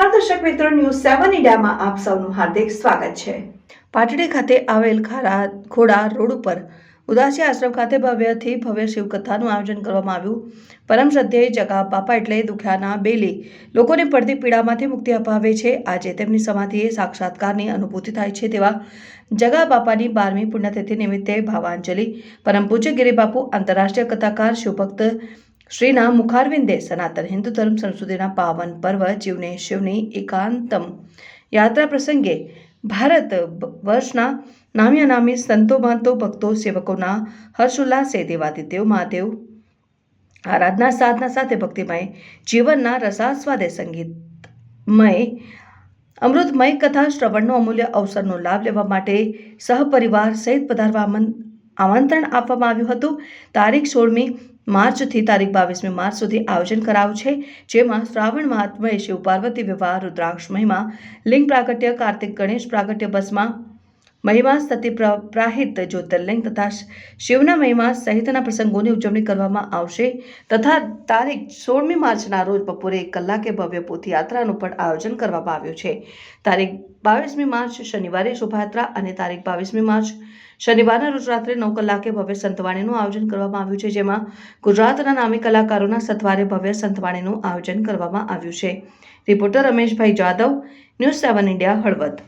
મિત્રો ન્યૂઝ સેવન ઇન્ડિયામાં આપ સૌનું હાર્દિક સ્વાગત છે. પાટડી ખાતે આવેલ ખારા ખોડા રોડ ઉપર ઉદાસી આશ્રમ ખાતે ભવ્યથી ભવ્ય શિવકથાનું આયોજન કરવામાં આવ્યું. પરમ શ્રદ્ધેય જગા બાપા એટલે દુખ્યાના બેલી લોકોને પડતી પીડામાંથી મુક્તિ અપાવે છે. આજે તેમની સમાધિએ સાક્ષાત્કારની અનુભૂતિ થાય છે તેવા જગા બાપાની બારમી પુણ્યતિથિ નિમિત્તે ભાવાંજલિ. પરમ પૂજ્ય ગિરિબાપુ, આંતરરાષ્ટ્રીય કથાકાર, શિવભક્ત શ્રીના મુખારવિંદે સનાતન હિન્દુ ધર્મ સંસ્કૃતિના પાવન પર્વ જીવને શિવની એકાંતમ યાત્રા પ્રસંગે ભારત વર્ષના નામ્યા નામી સંતો મહંતો ભક્તો સેવકોના હર્ષોલ્લાસે દેવાદિદેવ મહાદેવ આરાધના સાધના સાથે ભક્તિમય જીવનના રસાસ્વાદે સંગીતમય, અમૃતમય કથા શ્રવણનો અમૂલ્ય અવસરનો લાભ લેવા માટે સહપરિવાર સહિત પધારવા આમંત્રણ આપવામાં આવ્યું હતું. તારીખ સોળમી માર્ચથી તારીખ બાવીસમી માર્ચ સુધી આયોજન કરાયું છે, જેમાં શ્રાવણ મહાત્મય શિવ પાર્વતી વિવાહ, રુદ્રાક્ષ મહિમા, લિંગ પ્રાગટ્ય, કાર્તિક ગણેશ પ્રાગટ્ય બસમાં મહિમા પ્ર- પ્રાહિત જ્યોતિર્લિંગ તથા શિવના મહિમા સહિતના પ્રસંગોની ઉજવણી કરવામાં આવશે તથા તારીખ સોળમી માર્ચના રોજ બપોરે એક કલાકે ભવ્ય પોથયાત્રાનું પણ આયોજન કરવામાં આવ્યું છે. તારીખ બાવીસમી માર્ચ શનિવારે શોભાયાત્રા અને તારીખ બાવીસમી માર્ચ શનિવારના રોજ રાત્રે નવ કલાકે ભવ્ય સંતવાણીનું આયોજન કરવામાં આવ્યું છે, જેમાં ગુજરાતના નામી કલાકારોના સથવારે ભવ્ય સંતવાણીનું આયોજન કરવામાં આવ્યું છે. Reporter Rameshbhai Jadav, news seven India Halvad.